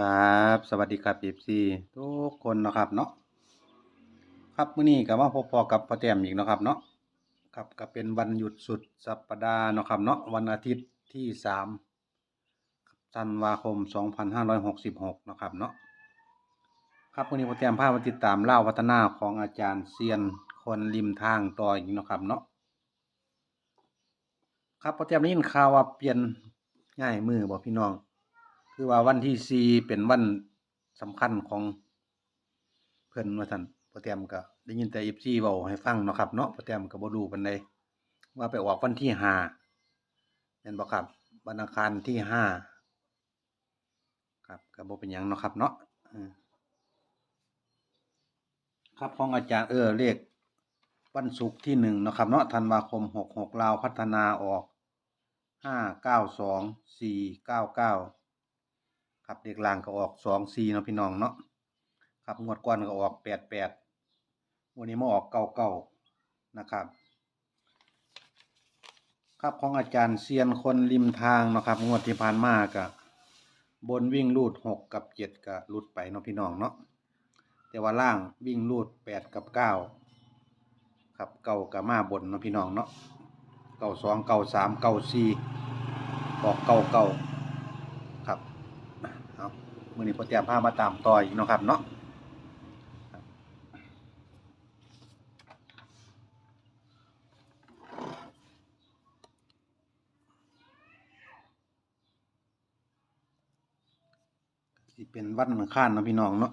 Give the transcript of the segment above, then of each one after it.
ครับ สวัสดีครับ FC ทุกคนนะครับเนาะครับมื้อนี้ก็มาพบพอกับพ่อแต้มอีกนะครับเนาะครับก็เป็นวันหยุดสุดสัปดาห์นะครับเนาะวันอาทิตย์ที่3ธันวาคม 2566เนาะครับเนาะครับมื้อนี้พ่อแต้มพามาติดตามเล่าวพัฒนาของอาจารย์เซียนคนริมทางต่ออีกนะครับเนาะครับพ่อแต้มได้ข่าวว่าเปลี่ยนง่ายมือบ่พี่น้อง คือว่าวันที่สี่เป็นวันสำคัญของเพิ่อนว่าท่านพ่อแต้มก็ได้ยินแต่ FC เว้าให้ฟังเนาะครับเนาะพ่อแต้มก็บ่รู้ปานใดว่าไปออกวันที่ห้าแม่นบ่ครับวันอังคารที่ห้าครับก็บ่เป็นยังเนาะครับ เนาะครับของอาจารย์เออเลขวันศุกร์ที่หนึ่งนะครับ เนาะธันวาคม66ลาวพัฒนาออกห้าเก้าสองสี่เก้าเก้า ครับเด็กล่างก็ออกสองสี่เนาะพี่น้องเนาะครับงวดก่อนก็ออกแปดแปดวันนี้มาออกเก้าเก้านะครับ ครับของอาจารย์เซียนคนริมทางนะครับงวดที่ผ่านมาก็บนวิ่งรูดหกกับเจ็ดก็รุดไปเนาะพี่น้องเนาะแต่ว่าล่างวิ่งรูดแปดกับเก้าครับเก้ากับมาบนเนาะพี่น้องเนาะเก้าสองเก้าสามเก้าสี่ออกเก้าเก้า มื่อนี้พอเตรียมผ้ามาตามต่ออีกเนาะครับเนาะที่เป็นวันอังคานนะพี่น้องเนาะ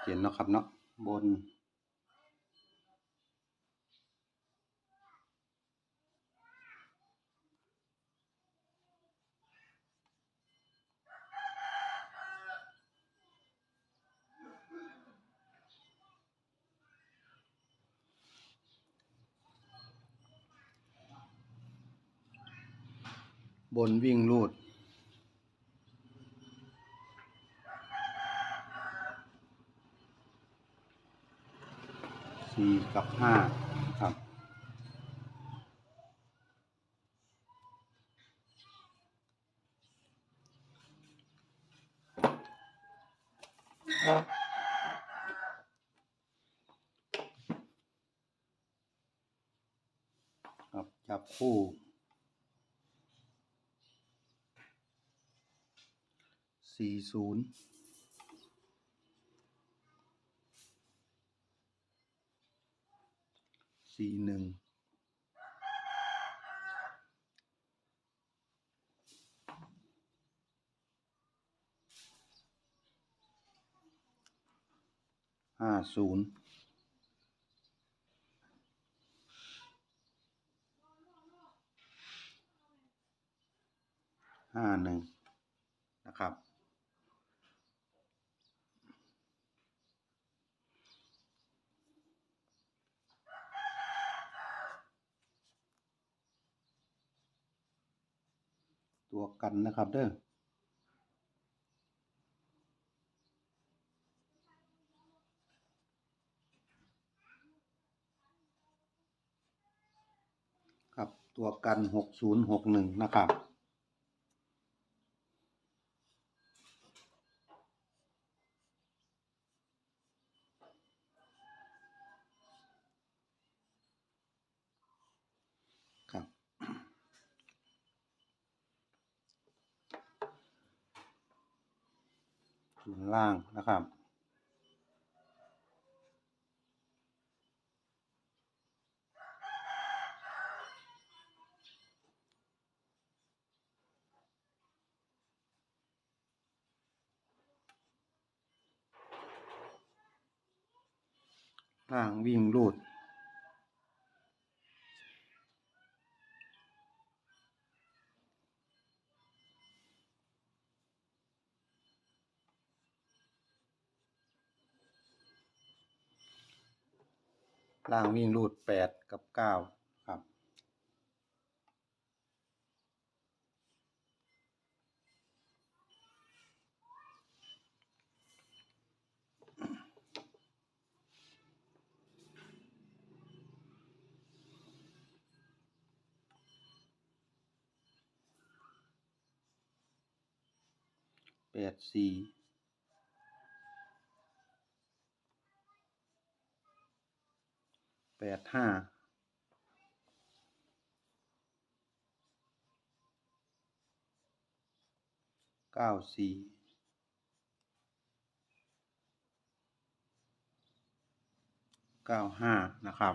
ชัดเจนเนาะครับเนาะบน บนวิ่งรูด สี่กับห้าครับครับจับคู่สี่ศูนย์ สี่หนึ่งห้าศูนย์ห้าหนึ่งนะครับ ตัวกันนะครับเด้อครับตัวกันหกศูนย์หกหนึ่งนะครับครับ ส่วนล่างนะครับล่างวิ่งรูด ล่างวิ่งรูดแปดกับเก้าครับ แปดสี่ แปดห้าเก้าสี่เก้าห้านะครับ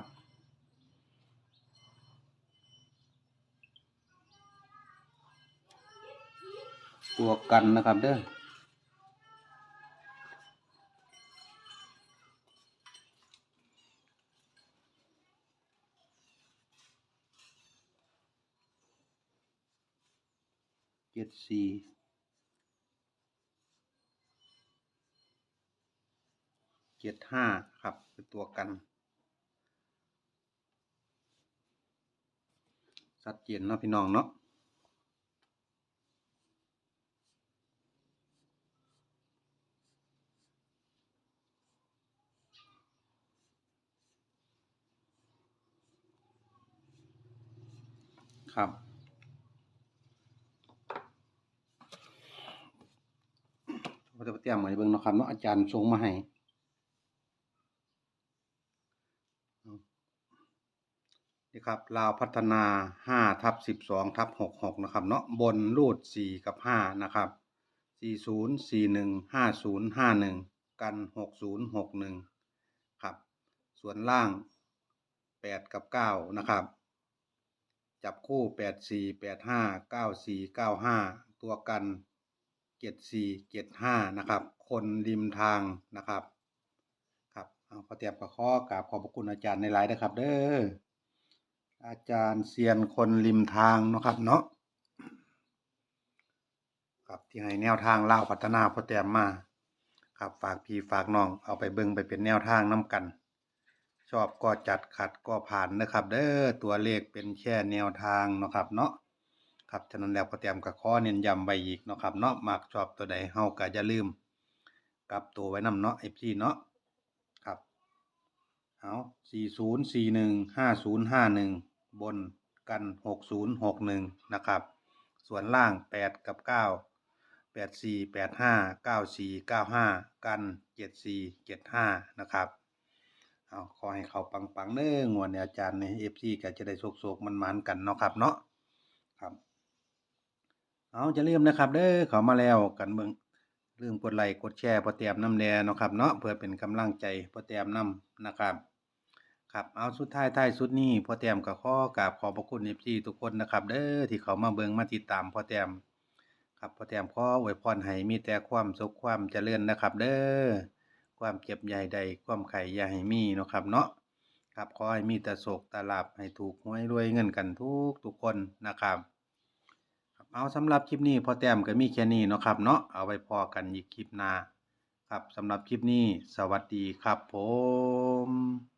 ตัวกันนะครับเด้อ เจ็ดสี่เจ็ดห้าครับเป็นตัวกัน ชัดเจนเนาะพี่น้องเนาะครับ เราจะเตรียมมาให้เบิ่งนะครับเนาะอาจารย์ส่งมาให้นี่ครับลาวพัฒนาห้าทับสิบสองทับหกหกนะครับเนาะบนรูดสี่กับห้านะครับสี่ศูนย์สี่หนึ่งห้าศูนย์ห้าหนึ่งกันหกศูนย์หกหนึ่งครับ ส่วนล่างแปดกับเก้านะครับ จับคู่แปดสี่แปดห้าเก้าสี่เก้าห้าตัวกัน เจ็ดสี่เจ็ดห้านะครับ คนริมทางนะครับ ครับเอาขอเตรียมกับข้อกราบขอบพระคุณอาจารย์ในไลน์นะครับ เด้ออาจารย์เซียนคนริมทางนะครับเนาะครับที่ให้แนวทางเล่าพัฒนาพอเตรียมมาครับฝากพี่ฝากน้องเอาไปเบิ่งไปเป็นแนวทางน้กัน ชอบก็จัดขัดก็ผ่านนะครับ เด้อตัวเลขเป็นแค่แนวทางนะครับเนาะ ครับฉะนั้นแล้วพอเตรียมกับข้อเน้นย้ำไว้อีกเนาะครับเนาะมักชอบตัวใดเฮาก็อย่าลืมกลับตัวไว้นำเนาะ FC เนาะครับเอา40415051บนกัน6061นะครับ ส่วนล่าง8กับ9 84 85 94 95กัน74 75นะครับเอาขอให้เขาปังๆเด้องวดเนี่ยอาจารย์ในเอฟซีก็จะได้โศกๆมันๆกันเนาะครับเนาะ เอาจะลืมนะครับเด้อเขามาแล้วกันเบิ่งลืมกดไลค์กดแชร์พอเตรียมน้ำแดงนะครับเนาะเพื่อเป็นกำลังใจพอเตรียมน้ำนะครับครับเอาสุดท้ายท้ายสุดนี้พอเตรียมกับข้อกราบขอบพระคุณเอฟซีทุกคนนะครับเด้อที่เขามาเบิ่งมาติดตามพอเตรียมครับพอเตรียมข้ออวยพรให้มีแต่ความสุขความเจริญนะครับ เด้อความเจ็บใหญ่ใดความไข่ยาให้มีนะครับเนาะครับขอให้มีแต่โศกตาลาบให้ถูกหวยรวยเงินกันทุกทุกคนนะครับ เอาสำหรับคลิปนี้พอแต้มก็มีแค่นี้เนาะครับเนาะเอาไว้พอกันอีกคลิปหน้าครับสำหรับคลิปนี้สวัสดีครับผม